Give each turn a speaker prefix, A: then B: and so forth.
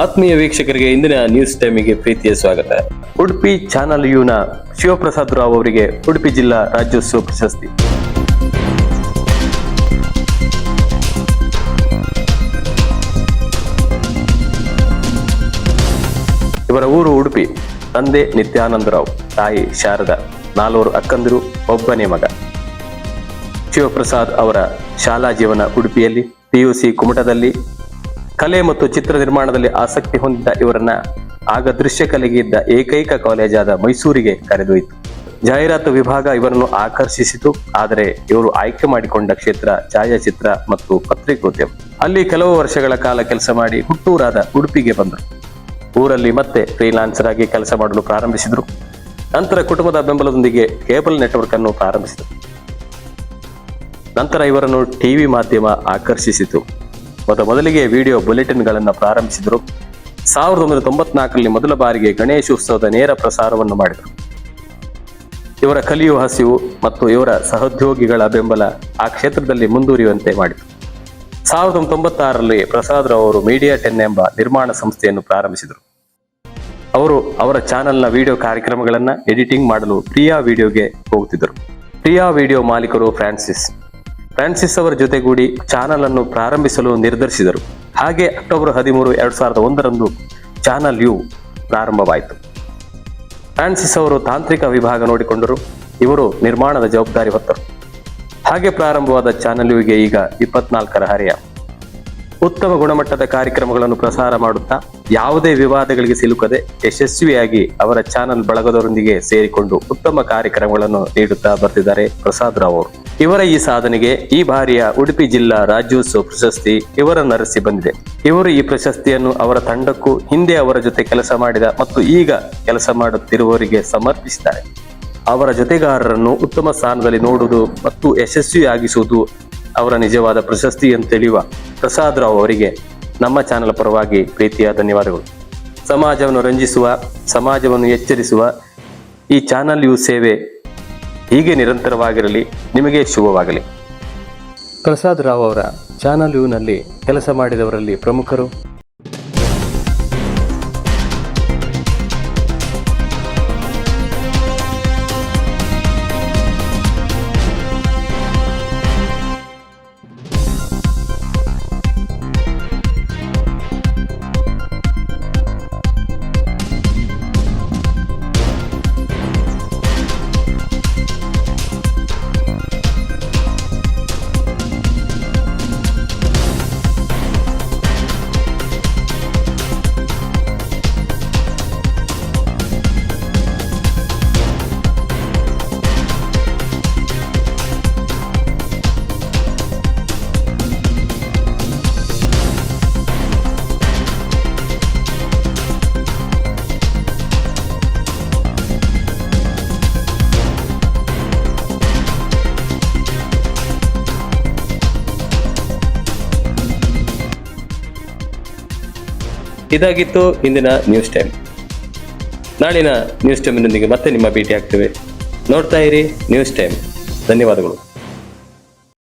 A: ಆತ್ಮೀಯ ವೀಕ್ಷಕರಿಗೆ ಇಂದಿನ ನ್ಯೂಸ್ ಟೈಮಿಗೆ ಪ್ರೀತಿಯ ಸ್ವಾಗತ. ಉಡುಪಿ ಚಾನಲ್ ಯುನ ಶಿವಪ್ರಸಾದ್ ರಾವ್ ಅವರಿಗೆ ಉಡುಪಿ ಜಿಲ್ಲಾ ರಾಜ್ಯೋತ್ಸವ ಪ್ರಶಸ್ತಿ. ಇವರ ಊರು ಉಡುಪಿ. ತಂದೆ ನಿತ್ಯಾನಂದರಾವ್ ತಾಯಿ ಶಾರದಾ, ನಾಲ್ವರು ಅಕ್ಕಂದಿರು, ಒಬ್ಬನೇ ಮಗ. ಶಿವಪ್ರಸಾದ್ ಅವರ ಶಾಲಾ ಜೀವನ ಉಡುಪಿಯಲ್ಲಿ ಪಿಯುಸಿ ಕುಮಟದಲ್ಲಿ ಕಲೆ ಮತ್ತು ಚಿತ್ರ ನಿರ್ಮಾಣದಲ್ಲಿ ಆಸಕ್ತಿ ಹೊಂದಿದ್ದ ಇವರನ್ನ ಆಗ ದೃಶ್ಯ ಕಲೆಗೆ ಇದ್ದ ಏಕೈಕ ಕಾಲೇಜಾದ ಮೈಸೂರಿಗೆ ಕರೆದೊಯ್ತು ಜಾಹೀರಾತು ವಿಭಾಗ ಇವರನ್ನು ಆಕರ್ಷಿಸಿತು, ಆದರೆ ಇವರು ಆಯ್ಕೆ ಮಾಡಿಕೊಂಡ ಕ್ಷೇತ್ರ ಛಾಯಾಚಿತ್ರ ಮತ್ತು ಪತ್ರಿಕೋದ್ಯಮ. ಅಲ್ಲಿ ಕೆಲವು ವರ್ಷಗಳ ಕಾಲ ಕೆಲಸ ಮಾಡಿ ಹುಟ್ಟೂರಾದ ಉಡುಪಿಗೆ ಬಂದರು. ಊರಲ್ಲಿ ಮತ್ತೆ ಫ್ರೀಲಾನ್ಸರ್ ಆಗಿ ಕೆಲಸ ಮಾಡಲು ಪ್ರಾರಂಭಿಸಿದರು. ನಂತರ ಕುಟುಂಬದ ಬೆಂಬಲದೊಂದಿಗೆ ಕೇಬಲ್ ನೆಟ್ವರ್ಕ್ ಅನ್ನು ಪ್ರಾರಂಭಿಸಿದರು. ನಂತರ ಇವರನ್ನು ಟಿವಿ ಮಾಧ್ಯಮ ಆಕರ್ಷಿಸಿತು. ಮೊದ ಮೊದಲಿಗೆ ವಿಡಿಯೋ ಬುಲೆಟಿನ್ಗಳನ್ನು ಪ್ರಾರಂಭಿಸಿದರು. ಸಾವಿರದ ಒಂಬೈನೂರ ತೊಂಬತ್ನಾಲ್ಕರಲ್ಲಿ ಮೊದಲ ಬಾರಿಗೆ ಗಣೇಶೋತ್ಸವದ ನೇರ ಪ್ರಸಾರವನ್ನು ಮಾಡಿದರು. ಇವರ ಕಲಿಯುವ ಹಸಿವು ಮತ್ತು ಇವರ ಸಹೋದ್ಯೋಗಿಗಳ ಬೆಂಬಲ ಆ ಕ್ಷೇತ್ರದಲ್ಲಿ ಮುಂದುವರಿಯುವಂತೆ ಮಾಡಿತು ಸಾವಿರದ ಒಂಬೈನೂರ ತೊಂಬತ್ತಾರರಲ್ಲಿ ಪ್ರಸಾದ್ ಅವರು ಮೀಡಿಯಾ ಟೆನ್ ಎಂಬ ನಿರ್ಮಾಣ ಸಂಸ್ಥೆಯನ್ನು ಪ್ರಾರಂಭಿಸಿದರು. ಅವರು ಅವರ ಚಾನೆಲ್ನ ವಿಡಿಯೋ ಕಾರ್ಯಕ್ರಮಗಳನ್ನು ಎಡಿಟಿಂಗ್ ಮಾಡಲು ಪ್ರಿಯಾ ವಿಡಿಯೋಗೆ ಹೋಗುತ್ತಿದ್ದರು. ಪ್ರಿಯಾ ವಿಡಿಯೋ ಮಾಲೀಕರು ಫ್ರಾನ್ಸಿಸ್ ಫ್ರಾನ್ಸಿಸ್ ಅವರ ಜೊತೆಗೂಡಿ ಚಾನಲ್ ಅನ್ನು ಪ್ರಾರಂಭಿಸಲು ನಿರ್ಧರಿಸಿದರು. ಹಾಗೆ ಅಕ್ಟೋಬರ್ ಹದಿಮೂರು ಎರಡ್ ಸಾವಿರದ ಒಂದರಂದು ಚಾನಲ್ ಯು ಪ್ರಾರಂಭವಾಯಿತು. ಫ್ರಾನ್ಸಿಸ್ ಅವರು ತಾಂತ್ರಿಕ ವಿಭಾಗ ನೋಡಿಕೊಂಡರು. ಇವರು ನಿರ್ಮಾಣದ ಜವಾಬ್ದಾರಿ ಹೊತ್ತರು. ಹಾಗೆ ಪ್ರಾರಂಭವಾದ ಚಾನಲ್ ಯುಗೆ ಈಗ ಇಪ್ಪತ್ನಾಲ್ಕರ ಹರೆಯ. ಉತ್ತಮ ಗುಣಮಟ್ಟದ ಕಾರ್ಯಕ್ರಮಗಳನ್ನು ಪ್ರಸಾರ ಮಾಡುತ್ತಾ ಯಾವುದೇ ವಿವಾದಗಳಿಗೆ ಸಿಲುಕದೆ ಯಶಸ್ವಿಯಾಗಿ ಅವರ ಚಾನಲ್ ಬಳಗದವರೊಂದಿಗೆ ಸೇರಿಕೊಂಡು ಉತ್ತಮ ಕಾರ್ಯಕ್ರಮಗಳನ್ನು ನೀಡುತ್ತಾ ಬರ್ತಿದ್ದಾರೆ ಪ್ರಸಾದ್ ರಾವ್ ಅವರು. ಇವರ ಈ ಸಾಧನೆಗೆ ಈ ಬಾರಿಯ ಉಡುಪಿ ಜಿಲ್ಲಾ ರಾಜ್ಯೋತ್ಸವ ಪ್ರಶಸ್ತಿ ಇವರ ನರಸಿ ಬಂದಿದೆ. ಇವರು ಈ ಪ್ರಶಸ್ತಿಯನ್ನು ಅವರ ತಂಡಕ್ಕೂ ಹಿಂದೆ ಅವರ ಜೊತೆ ಕೆಲಸ ಮಾಡಿದ ಮತ್ತು ಈಗ ಕೆಲಸ ಮಾಡುತ್ತಿರುವವರಿಗೆ ಸಮರ್ಪಿಸಿದ್ದಾರೆ. ಅವರ ಜೊತೆಗಾರರನ್ನು ಉತ್ತಮ ಸ್ಥಾನದಲ್ಲಿ ನೋಡುವುದು ಮತ್ತು ಯಶಸ್ವಿಯಾಗಿಸುವುದು ಅವರ ನಿಜವಾದ ಪ್ರಶಸ್ತಿ ಎಂದು ತಿಳಿಯುವ ಪ್ರಸಾದ್ ರಾವ್ ಅವರಿಗೆ ನಮ್ಮ ಚಾನೆಲ್ ಪರವಾಗಿ ಪ್ರೀತಿಯ ಧನ್ಯವಾದಗಳು. ಸಮಾಜವನ್ನು ರಂಜಿಸುವ, ಸಮಾಜವನ್ನು ಎಚ್ಚರಿಸುವ ಈ ಚಾನಲ್ ಯು ಸೇವೆ ಹೀಗೆ ನಿರಂತರವಾಗಿರಲಿ ನಿಮಗೆ ಶುಭವಾಗಲಿ. ಪ್ರಸಾದ್ ರಾವ್ ಅವರ ಚಾನಲ್ ಯುನಲ್ಲಿ ಕೆಲಸ ಮಾಡಿದವರಲ್ಲಿ ಪ್ರಮುಖರು ಇದಾಗಿತ್ತು ಇಂದಿನ ನ್ಯೂಸ್ ಟೈಮ್ ನಾಳಿನ ನ್ಯೂಸ್ ಟೈಮಿನೊಂದಿಗೆ ಮತ್ತೆ ನಿಮ್ಮ ಭೇಟಿ ಆಗ್ತೇವೆ ನೋಡ್ತಾ ಇರಿ ನ್ಯೂಸ್ ಟೈಮ್ ಧನ್ಯವಾದಗಳು.